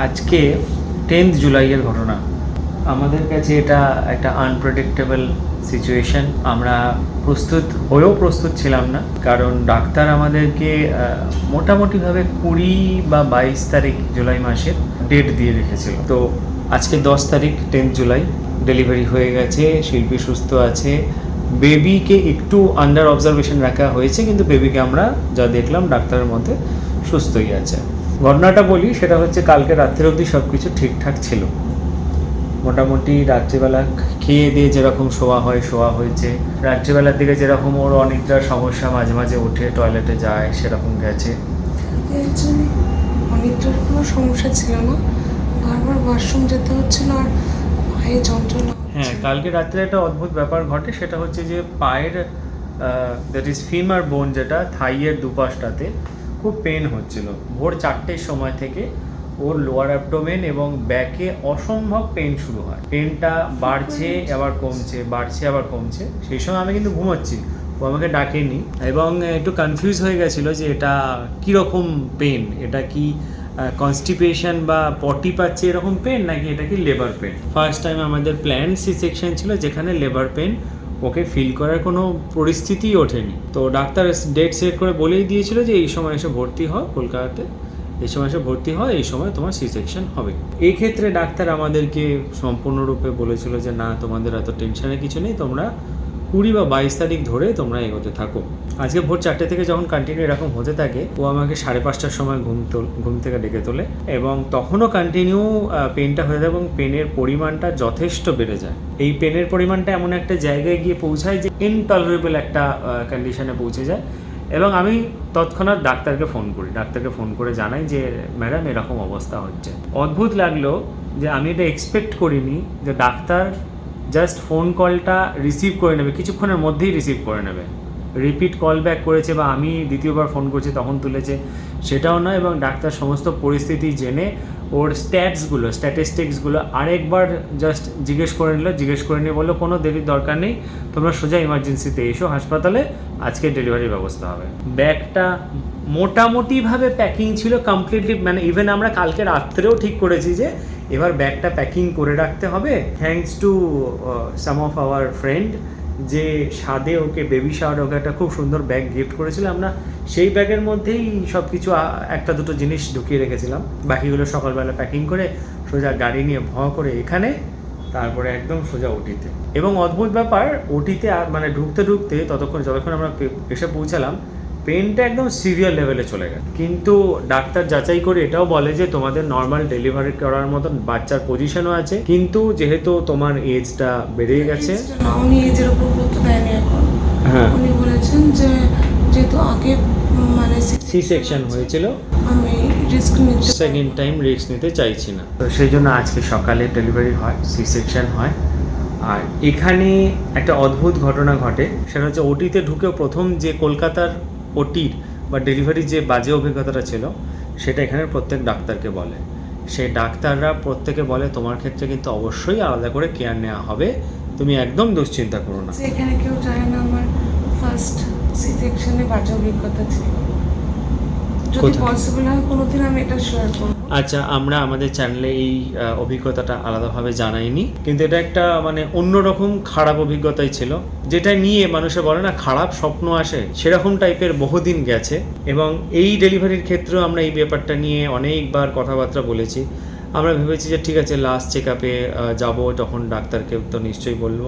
আজকে টেন্থ জুলাইয়ের ঘটনা। আমাদের কাছে এটা একটা আনপ্রেডিক্টেবল সিচুয়েশন আমরা প্রস্তুত, হয়েও প্রস্তুত ছিলাম না। কারণ ডাক্তার আমাদেরকে মোটামুটিভাবে কুড়ি বা বাইশ তারিখ জুলাই মাসের ডেট দিয়ে রেখেছিল। তো আজকে দশ তারিখ টেন্থ জুলাই। ডেলিভারি হয়ে গেছে, শিল্পী সুস্থ আছে। বেবিকে একটু আন্ডার অবজারভেশন রাখা হয়েছে, কিন্তু বেবিকে আমরা যা দেখলাম, ডাক্তারের মধ্যে সুস্থই আছে। ঘটনাটা বলি সেটা হচ্ছে কালকে রাত্রের অবধি সব কিছু ঠিকঠাক ছিল। মোটামুটি রাত্রিবেলা খেয়ে দিয়ে যেরকম শোয়া হয় শোয়া হয়েছে। রাত্রিবেলার দিকে যেরকম ওর অনিদ্রার সমস্যা মাঝে মাঝে উঠে টয়লেটে যায় সেরকম গেছে। অনিদ্রার কোনো সমস্যা ছিল না। বারবার ওয়াশরুম যেতে হচ্ছিল আর পায়ে যন্ত্রণা হ্যাঁ কালকে রাত্রে একটা অদ্ভুত ব্যাপার ঘটে সেটা হচ্ছে যে পায়ের দ্যাট ইজ ফিমার বোন যেটা থাইয়ের দুপাশটাতে খুব পেন হচ্ছিল। ভোর চারটের সময় থেকে ওর লোয়ার অ্যাবডোমেন এবং ব্যাকে অসম্ভব পেন শুরু হয়। পেনটা বাড়ছে, আবার কমছে, বাড়ছে, আবার কমছে। সেই সময় আমি কিন্তু ঘুমাচ্ছি। ও আমাকে ডাকেনি এবং একটু কনফিউজ হয়ে গেছিল যে এটা কীরকম পেন এটা কি কনস্টিপেশন বা পটি পাচ্ছে এরকম পেন নাকি এটা কি লেবার পেন ফার্স্ট টাইম আমাদের প্ল্যান সি সেকশন ছিল যেখানে লেবার পেন ওকে ফিল করার কোনো পরিস্থিতিই ওঠেনি। তো ডাক্তার ডেট সেট করে বলেই দিয়েছিল যে এই সময় এসে ভর্তি হও কলকাতাতে, এই সময় এসে ভর্তি হয় এই সময় তোমার সি সেকশন হবে। এই ক্ষেত্রে ডাক্তার আমাদেরকে সম্পূর্ণরূপে বলেছিল যে না, তোমাদের এত টেনশনের কিছু নেই, তোমরা কুড়ি বা বাইশ তারিখ ধরে তোমরা এগোতে থাকো। আজকে ভোর চারটে থেকে যখন কন্টিনিউ এরকম হতে থাকে, ও আমাকে সাড়ে পাঁচটার সময় ঘুম ঘুম থেকে ডেকে তোলে এবং তখনও কন্টিনিউ পেনটা হয়ে যায় এবং পেনের পরিমাণটা যথেষ্ট বেড়ে যায়। এই পেনের পরিমাণটা এমন একটা জায়গায় গিয়ে পৌঁছায় যে ইনটলারেবল একটা কন্ডিশনে পৌঁছে যায় এবং আমি তৎক্ষণাৎ ডাক্তারকে ফোন করি। ডাক্তারকে ফোন করে জানাই যে, ম্যাডাম, এরকম অবস্থা হচ্ছে। অদ্ভুত লাগল যে আমি এটা এক্সপেক্ট করিনি যে ডাক্তার জাস্ট ফোন কলটা রিসিভ করে নেবে কিছুক্ষণের মধ্যেই রিসিভ করে নেবে। রিপিট কল ব্যাক করেছে বা আমি দ্বিতীয়বার ফোন করছি তখন তুলেছে, সেটাও নয় এবং ডাক্তার সমস্ত পরিস্থিতি জেনে ওর স্ট্যাটসগুলো স্ট্যাটিস্টিক্সগুলো আরেকবার জাস্ট জিজ্ঞেস করে নিল, জিজ্ঞেস করে নিয়ে বলল, কোনো দেরির দরকার নেই, তোমরা সোজা ইমার্জেন্সিতে এসো, হাসপাতালে আজকে ডেলিভারির ব্যবস্থা হবে। ব্যাগটা মোটামুটিভাবে প্যাকিং ছিল কমপ্লিটলি মানে ইভেন আমরা কালকে রাত্রেও ঠিক করেছি যে, এবার ব্যাগটা প্যাকিং করে রাখতে হবে। Thanks to some of our friend যে স্বাদে ওকে বেবি শাওয়ার ওকে একটা খুব সুন্দর ব্যাগ গিফট করেছিলাম আমরা, সেই ব্যাগের মধ্যেই সব কিছু একটা দুটো জিনিস ঢুকিয়ে রেখেছিলাম। বাকিগুলো সকালবেলা প্যাকিং করে সোজা গাড়ি নিয়ে ভ করে এখানে, তারপরে একদম সোজা ওটিতে। এবং অদ্ভুত ব্যাপার, ওটিতে আর মানে ঢুকতে ঢুকতে ততক্ষণ, যতক্ষণ আমরা এসে পৌঁছালাম পেনটা একদম সিভিয়ার লেভেলে চলে গেল কিন্তু ডাক্তার যাচাই করে এটাও বলে যে তোমাদের নর্মাল ডেলিভারি করার মতন বাচ্চার পজিশনও আছে। কিন্তু যেহেতু তোমার এজটা বেড়ে গেছে না, উনি এজের উপর গুরুত্ব দেয়নি এখন। হ্যাঁ। উনি বলেছেন যে যেহেতু আগে মানে সি সেকশন হয়েছিল আমি রিস্ক নিতে সেকেন্ড টাইম রিস্ক নিতে চাইছি না। তো সেই জন্য আজকে সকালে ডেলিভারি হয় সি সেকশন হয়। আর এখানে একটা অদ্ভুত ঘটনা ঘটে সেটা হচ্ছে ওটিতে ঢুকেও প্রথম যে কলকাতার ওটির বা ডেলিভারি যে বাজে অভিজ্ঞতাটা ছিল, সেটা এখানে প্রত্যেক ডাক্তারকে বলে। সেই ডাক্তাররা প্রত্যেকে বলে, তোমার ক্ষেত্রে কিন্তু অবশ্যই আলাদা করে কেয়ার নেওয়া হবে। তুমি একদম দুশ্চিন্তা করো না। এখানে কেউ জানে না আমার ফার্স্ট সি সেকশনে বাজে অভিজ্ঞতা ছিল। যদি পসিবল হয় কোনোদিন আমি এটা শেয়ার করব। আচ্ছা আমরা আমাদের চ্যানেলে এই অভিজ্ঞতাটা আলাদাভাবে জানাইনি। কিন্তু এটা একটা মানে অন্যরকম খারাপ অভিজ্ঞতাই ছিল। যেটা নিয়ে মানুষে বলে না খারাপ স্বপ্ন আসে সেরকম টাইপের বহুদিন গেছে। এবং এই ডেলিভারির ক্ষেত্রেও আমরা এই ব্যাপারটা নিয়ে অনেকবার কথাবার্তা বলেছি। আমরা ভেবেছি যে ঠিক আছে লাস্ট চেক আপে যাব তখন ডাক্তারকে তো নিশ্চয়ই বলব।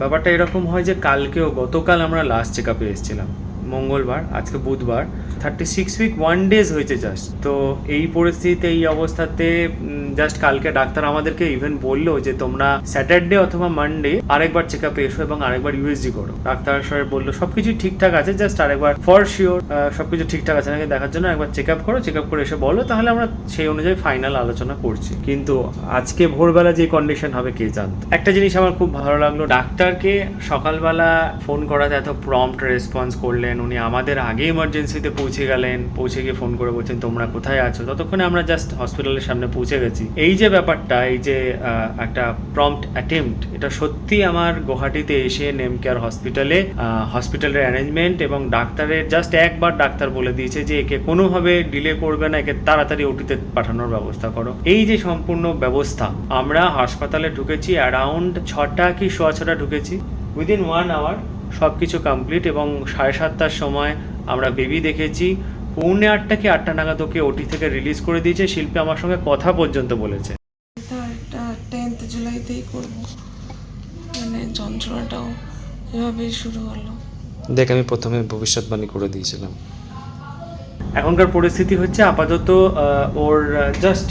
ব্যাপারটা এরকম হয় যে কালকেও গতকাল আমরা লাস্ট চেক আপে এসেছিলাম। মঙ্গলবার আজকে বুধবার। Thirty six week one days হয়েছে জাস্ট তো এই পরিস্থিতিতে, এই অবস্থাতে জাস্ট কালকে ডাক্তার আমাদেরকে ইভেন বলল যে, তোমরা স্যাটারডে অথবা মানডে আরেকবার চেক আপে এসো এবং আরেকবার ইউএসজি করো। ডাক্তার সাহেব বলল, সবকিছু ঠিকঠাক আছে জাস্ট আরেকবার ফর শিওর সবকিছু ঠিকঠাক আছে, নাকি দেখার জন্য একবার চেক আপ করো চেক আপ করে এসে বলো, তাহলে আমরা সেই অনুযায়ী ফাইনাল আলোচনা করছি। কিন্তু আজকে ভোরবেলা যে কন্ডিশন হবে, কে জানত? একটা জিনিস আমার খুব ভালো লাগল, ডাক্তারকে সকালবেলা ফোন করাতে এত প্রম্পট রেসপন্স করলেন, উনি আমাদের আগে ইমার্জেন্সিতে পৌঁছে গেলেন, পৌঁছে গিয়ে ফোন করে বলছেন, তোমরা কোথায় আছো? ততক্ষণে আমরা জাস্ট হসপিটালের সামনে পৌঁছে গেছি। এই যে ব্যাপারটা, এই যে একটা প্রম্পট অ্যাটেম্পট এটা সত্যি আমার গুয়াহাটিতে এসে নেম কেয়ার হসপিটালে হসপিটালের অ্যারেঞ্জমেন্ট এবং ডাক্তারের জাস্ট একবার ডাক্তার বলে দিয়েছে যে, একে কোনোভাবে ডিলে করবে না, একে তাড়াতাড়ি ওটিতে পাঠানোর ব্যবস্থা করো। এই যে সম্পূর্ণ ব্যবস্থা, আমরা হাসপাতালে ঢুকেছি অ্যারাউন্ড ছটা কি সোয়া ছটা ঢুকেছি। উইদিন ওয়ান আওয়ার সব কিছু কমপ্লিট এবং সাড়ে সাতটার সময় আমরা বেবি দেখেছি পৌনে আটটা কি আটটা নাগাদ ওকে ওটি থেকে রিলিজ করে দিয়েছে। শিল্পী আমার সঙ্গে কথা পর্যন্ত বলেছে। টেন্থ জুলাইতেই করব। মানে যন্ত্রণাটাও এভাবেই শুরু হলো। দেখ আমি প্রথমে ভবিষ্যৎবাণী করে দিয়েছিলাম। এখনকার পরিস্থিতি হচ্ছে আপাতত ওর জাস্ট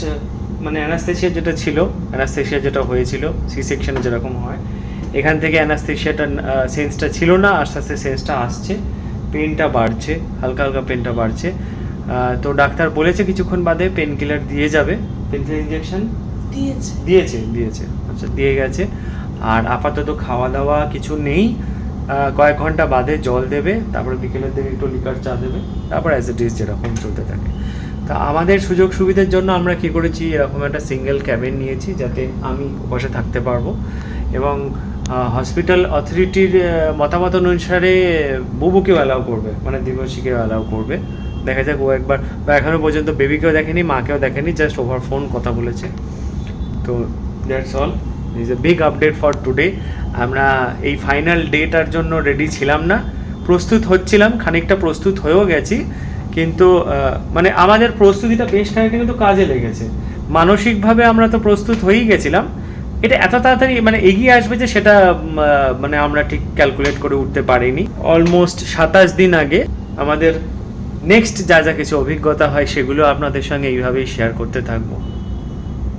মানে অ্যানাস্থেশিয়া যেটা ছিল অ্যানাস্থেশিয়া যেটা হয়েছিল সি সেকশনে যেরকম হয় এখান থেকে অ্যানাস্থেশিয়াটা সেন্সটা ছিল না আস্তে আস্তে সেন্সটা আসছে। পেনটা বাড়ছে হালকা হালকা পেনটা বাড়ছে। তো ডাক্তার বলেছে কিছুক্ষণ বাদে পেন কিলার দিয়ে যাবে। পেন কিলার ইঞ্জেকশন দিয়েছে। দিয়েছে দিয়েছে। আচ্ছা দিয়ে গেছে। আর আপাতত খাওয়া দাওয়া কিছু নেই। কয়েক ঘণ্টা বাদে জল দেবে তারপরে বিকেলের দিকে একটু লিকার চা দেবে তারপর অ্যাজ ইট ইজ যেরকম চলতে থাকে। তা আমাদের সুযোগ সুবিধার জন্য আমরা কি করেছি এরকম একটা সিঙ্গেল ক্যাবিন নিয়েছি যাতে আমি বসে থাকতে পারব। এবং হসপিটাল অথরিটির মতামত অনুসারে বুবুকেও অ্যালাউ করবে মানে দিবসীকেও অ্যালাউ করবে। দেখা যাক, ও একবার, বা এখনও পর্যন্ত বেবিকেও দেখেনি, মাকেও দেখেনি জাস্ট ওভার ফোন কথা বলেছে। তো that's all is a big update for today আমরা এই ফাইনাল ডেটার জন্য রেডি ছিলাম না। প্রস্তুত হচ্ছিলাম, খানিকটা প্রস্তুত হয়েও গেছি। কিন্তু মানে আমাদের প্রস্তুতিটা বেশ খানিকটা কিন্তু কাজে লেগেছে। মানসিকভাবে আমরা তো প্রস্তুত হয়েই গেছিলাম। এটা এত তাড়াতাড়ি মানে এগিয়ে আসবে যে সেটা মানে আমরা ঠিক ক্যালকুলেট করে উঠতে পারিনি। অলমোস্ট সাতাশ দিন আগে আমাদের নেক্সট যা যা কিছু অভিজ্ঞতা হয় সেগুলো আপনাদের সঙ্গে এইভাবেই শেয়ার করতে থাকব।